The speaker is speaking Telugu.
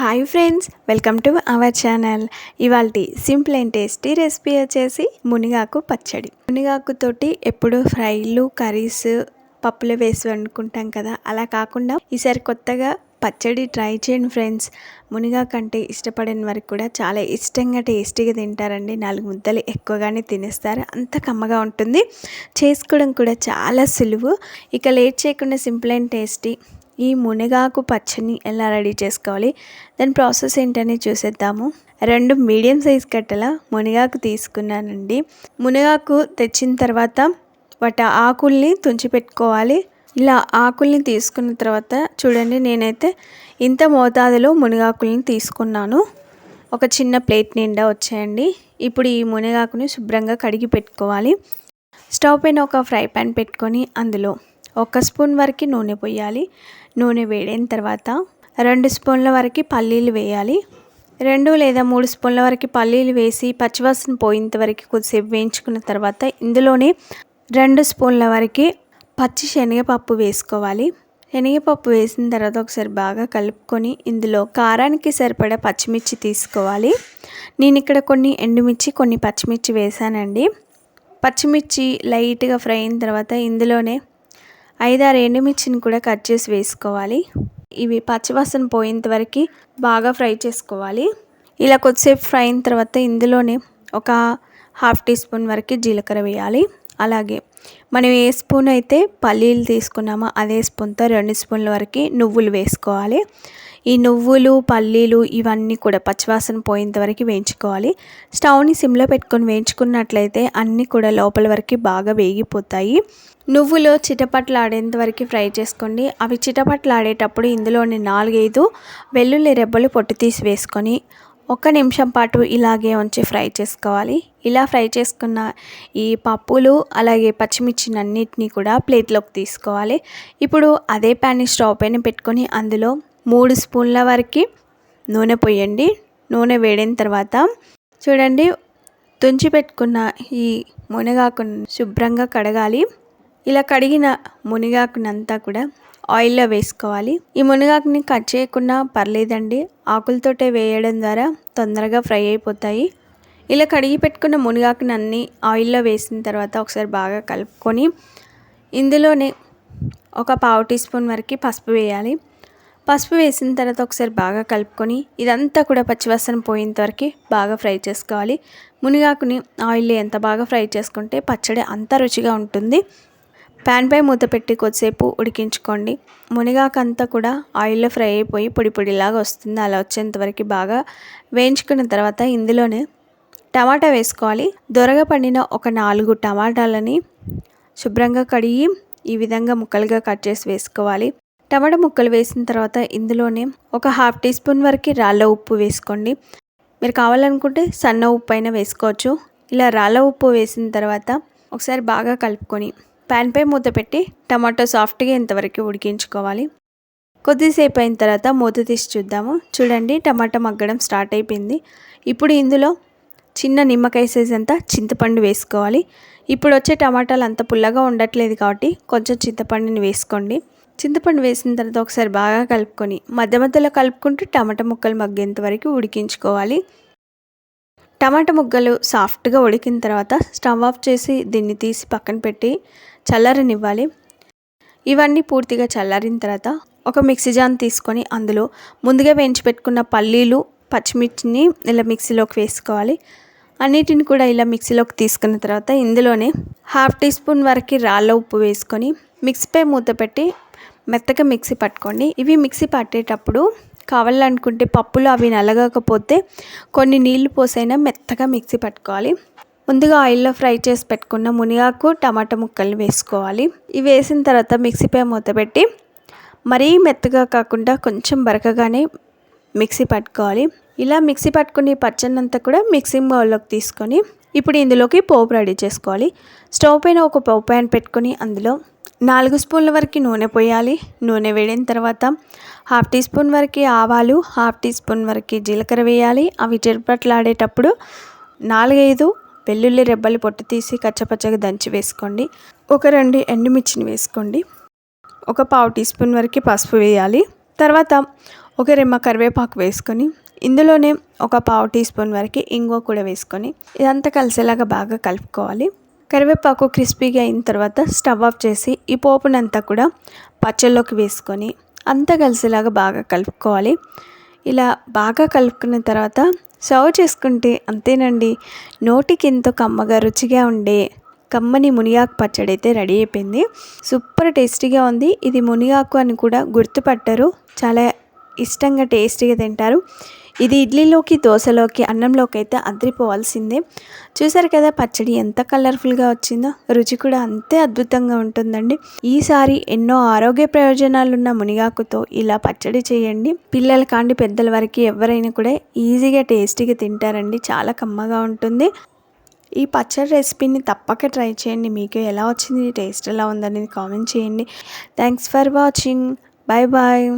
Hi friends welcome to our channel ఇవాళ సింపుల్ అండ్ టేస్టీ రెసిపీ వచ్చేసి మునిగాకు పచ్చడి. మునిగాకుతోటి ఎప్పుడు ఫ్రైలు కర్రీస్ పప్పులు వేసి వండుకుంటాం కదా. అలా కాకుండా ఈసారి కొత్తగా పచ్చడి ట్రై చేయండి ఫ్రెండ్స్ మునిగాకు అంటే ఇష్టపడిన వారికి కూడా చాలా ఇష్టంగా టేస్టీగా తింటారండి. నాలుగు ముద్దలు ఎక్కువగానే తినేస్తారు. అంత కమ్మగా ఉంటుంది. చేసుకోవడం కూడా చాలా సులువు. ఇక లేట్ చేయకుండా సింపుల్ అండ్ టేస్టీ ఈ మునగాకు పచ్చని ఎలా రెడీ చేసుకోవాలి? దాని ప్రాసెస్ ఏంటని చూసేద్దాము. రెండు మీడియం సైజ్ కట్టల మునగాకు తీసుకున్నానండి. మునగాకు తెచ్చిన తర్వాత వాటి ఆకుల్ని తుంచి పెట్టుకోవాలి. ఇలా ఆకుల్ని తీసుకున్న తర్వాత చూడండి నేనైతే ఇంత మోతాదులో మునగాకుల్ని తీసుకున్నాను. ఒక చిన్న ప్లేట్ నిండా వచ్చాయండి. ఇప్పుడు ఈ మునగాకుని శుభ్రంగా కడిగి పెట్టుకోవాలి. స్టవ్ పైన ఒక ఫ్రై పాన్ పెట్టుకొని అందులో ఒక స్పూన్ వరకు నూనె పోయాలి. నూనె వేడైన తర్వాత రెండు స్పూన్ల వరకు పల్లీలు వేయాలి. రెండు లేదా మూడు స్పూన్ల వరకు పల్లీలు వేసి పచ్చివాసన పోయేంత వరకు కొద్దిసేపు వేయించుకున్న తర్వాత ఇందులోనే రెండు స్పూన్ల వరకు పచ్చి శనగపప్పు వేసుకోవాలి. శనగపప్పు వేసిన తర్వాత ఒకసారి బాగా కలుపుకొని ఇందులో కారానికి సరిపడా పచ్చిమిర్చి తీసుకోవాలి. నేను ఇక్కడ కొన్ని ఎండుమిర్చి కొన్ని పచ్చిమిర్చి వేసానండి పచ్చిమిర్చి లైట్గా ఫ్రై అయిన తర్వాత ఇందులోనే ఐదారు ఎండుమిర్చిని కూడా కట్ చేసి వేసుకోవాలి. ఇవి పచ్చివాసన పోయేంత వరకు బాగా ఫ్రై చేసుకోవాలి. ఇలా కొద్దిసేపు ఫ్రై అయిన తర్వాత ఇందులోనే ఒక హాఫ్ టీ స్పూన్ వరకు జీలకర్ర వేయాలి. అలాగే మనం ఏ స్పూన్ అయితే పల్లీలు తీసుకున్నామో అదే స్పూన్తో రెండు స్పూన్ల వరకు నువ్వులు వేసుకోవాలి. ఈ నువ్వులు పల్లీలు ఇవన్నీ కూడా పచ్చివాసన పోయేంత వరకు వేయించుకోవాలి. స్టవ్ని సిమ్లో పెట్టుకొని వేయించుకున్నట్లయితే అన్నీ కూడా లోపల వరకు బాగా వేగిపోతాయి. నువ్వులు చిటపట్లాడేంత వరకు ఫ్రై చేసుకోండి. అవి చిటపట్లాడేటప్పుడు ఇందులోని నాలుగైదు వెల్లుల్లి రెబ్బలు పొట్టు తీసి వేసుకొని ఒక నిమిషం పాటు ఇలాగే ఉంచి ఫ్రై చేసుకోవాలి. ఇలా ఫ్రై చేసుకున్న ఈ పప్పులు అలాగే పచ్చిమిర్చినన్నిటినీ కూడా ప్లేట్లోకి తీసుకోవాలి. ఇప్పుడు అదే ప్యాన్ని స్టవ్ పైన పెట్టుకొని అందులో మూడు స్పూన్ల వరకు నూనె పోయండి. నూనె వేడిన తర్వాత చూడండి తుంచి పెట్టుకున్న ఈ మునగాకును శుభ్రంగా కడగాలి. ఇలా కడిగిన మునగాకునంతా కూడా ఆయిల్లో వేసుకోవాలి. ఈ మునగాకుని కట్ చేయకుండా పర్లేదండి. ఆకులతోటే వేయడం ద్వారా తొందరగా ఫ్రై అయిపోతాయి. ఇలా కడిగి పెట్టుకున్న మునగాకుని అన్ని ఆయిల్లో వేసిన తర్వాత ఒకసారి బాగా కలుపుకొని ఇందులోనే ఒక పావు టీ స్పూన్ వరకు పసుపు వేయాలి. పసుపు వేసిన తర్వాత ఒకసారి బాగా కలుపుకొని ఇదంతా కూడా పచ్చివాసన పోయేంత వరకు బాగా ఫ్రై చేసుకోవాలి. మునిగాకుని ఆయిల్ ఎంత బాగా ఫ్రై చేసుకుంటే పచ్చడి అంత రుచిగా ఉంటుంది. ప్యాన్పై మూత పెట్టి కొద్దిసేపు ఉడికించుకోండి. మునిగాకంతా కూడా ఆయిల్లో ఫ్రై అయిపోయి పొడి పొడిలాగా వస్తుంది. అలా వచ్చేంతవరకు బాగా వేయించుకున్న తర్వాత ఇందులోనే టమాటా వేసుకోవాలి. దొరగా పండిన ఒక నాలుగు టమాటాలని శుభ్రంగా కడిగి ఈ విధంగా ముక్కలుగా కట్ చేసి వేసుకోవాలి. టమాటా ముక్కలు వేసిన తర్వాత ఇందులోనే ఒక హాఫ్ టీ స్పూన్ వరకు రాళ్ళ ఉప్పు వేసుకోండి. మీరు కావాలనుకుంటే సన్న ఉప్పు అయినా వేసుకోవచ్చు. ఇలా రాళ్ళ ఉప్పు వేసిన తర్వాత ఒకసారి బాగా కలుపుకొని ప్యాన్పై మూత పెట్టి టమాటో సాఫ్ట్గా ఇంతవరకు ఉడికించుకోవాలి. కొద్దిసేపు అయిన తర్వాత మూత తీసి చూద్దాము. చూడండి టమాటా మగ్గడం స్టార్ట్ అయిపోయింది. ఇప్పుడు ఇందులో చిన్న నిమ్మకాయ సైజ్ అంతా చింతపండు వేసుకోవాలి. ఇప్పుడు వచ్చే టమాటాలు అంత పుల్లగా ఉండట్లేదు కాబట్టి కొంచెం చింతపండుని వేసుకోండి. చింతపండు వేసిన తర్వాత ఒకసారి బాగా కలుపుకొని మధ్య మధ్యలో కలుపుకుంటూ టమాటా ముక్కలు మగ్గేంత వరకు ఉడికించుకోవాలి. టమాటా ముగ్గలు సాఫ్ట్గా ఉడికిన తర్వాత స్టవ్ ఆఫ్ చేసి దీన్ని తీసి పక్కన పెట్టి చల్లారనివ్వాలి. ఇవన్నీ పూర్తిగా చల్లారిన తర్వాత ఒక మిక్సీ జాన్ తీసుకొని అందులో ముందుగా వేయించి పెట్టుకున్న పల్లీలు పచ్చిమిర్చిని ఇలా మిక్సీలోకి వేసుకోవాలి. అన్నిటిని కూడా ఇలా మిక్సీలోకి తీసుకున్న తర్వాత ఇందులోనే హాఫ్ టీ స్పూన్ వరకు రాళ్ళ ఉప్పు వేసుకొని మిక్సీపై మూత పెట్టి మెత్తగా మిక్సీ పట్టుకోండి. ఇవి మిక్సీ పట్టేటప్పుడు కావాలనుకుంటే పప్పులు అవి నలగకపోతే కొన్ని నీళ్ళు పోసైనా మెత్తగా మిక్సీ పట్టుకోవాలి. ముందుగా ఆయిల్లో ఫ్రై చేసి పెట్టుకున్న మునిగాకు టమాటా ముక్కలు వేసుకోవాలి. ఇవి వేసిన తర్వాత మిక్సీపై మూత పెట్టి మరీ మెత్తగా కాకుండా కొంచెం బరకగానే మిక్సీ పట్టుకోవాలి. ఇలా మిక్సీ పట్టుకుని పచ్చనంతా కూడా మిక్సింగ్ బౌల్లోకి తీసుకొని ఇప్పుడు ఇందులోకి పోపు రెడీ చేసుకోవాలి. స్టవ్ పైన ఒక పోపు ప్యాన్ పెట్టుకొని అందులో నాలుగు స్పూన్ల వరకు నూనె పోయాలి. నూనె వేడిన తర్వాత హాఫ్ టీ స్పూన్ వరకు ఆవాలు హాఫ్ టీ స్పూన్ వరకు జీలకర్ర వేయాలి. అవి చిరుపట్లాడేటప్పుడు నాలుగైదు వెల్లుల్లి రెబ్బలు పొట్టు తీసి కచ్చపచ్చగా దంచి వేసుకోండి. ఒక రెండు ఎండుమిర్చిని వేసుకోండి. ఒక పావు టీ స్పూన్ వరకు పసుపు వేయాలి. తర్వాత ఒక రెమ్మ కరివేపాకు వేసుకొని ఇందులోనే ఒక పావు టీ స్పూన్ వరకు ఇంగువ కూడా వేసుకొని ఇదంతా కలిసేలాగా బాగా కలుపుకోవాలి. కరివేపాకు క్రిస్పీగా అయిన తర్వాత స్టవ్ ఆఫ్ చేసి ఈ పోపునంతా కూడా పచ్చళ్ళలోకి వేసుకొని అంతా కలిసేలాగా బాగా కలుపుకోవాలి. ఇలా బాగా కలుపుకున్న తర్వాత సర్వ్ చేసుకుంటే అంతేనండి. నోటికి ఎంతో కమ్మగా రుచిగా ఉండే కమ్మని మునిగాకు పచ్చడి అయితే రెడీ అయిపోయింది. సూపర్ టేస్టీగా ఉంది. ఇది మునిగాకు అని కూడా గుర్తుపట్టరు. చాలా ఇష్టంగా టేస్టీగా తింటారు. ఇది ఇడ్లీలోకి దోశలోకి అన్నంలోకి అయితే అద్రిపోవాల్సిందే. చూసారు కదా పచ్చడి ఎంత కలర్ఫుల్గా వచ్చిందో? రుచి కూడా అంతే అద్భుతంగా ఉంటుందండి. ఈసారి ఎన్నో ఆరోగ్య ప్రయోజనాలున్న మునిగాకుతో ఇలా పచ్చడి చేయండి. పిల్లల కాండి పెద్దల వరకు ఎవరైనా కూడా ఈజీగా టేస్టీగా తింటారండి. చాలా కమ్మగా ఉంటుంది. ఈ పచ్చడి రెసిపీని తప్పక ట్రై చేయండి. మీకు ఎలా వచ్చింది టేస్ట్ ఎలా ఉందనేది కామెంట్ చేయండి. Thanks for watching. Bye bye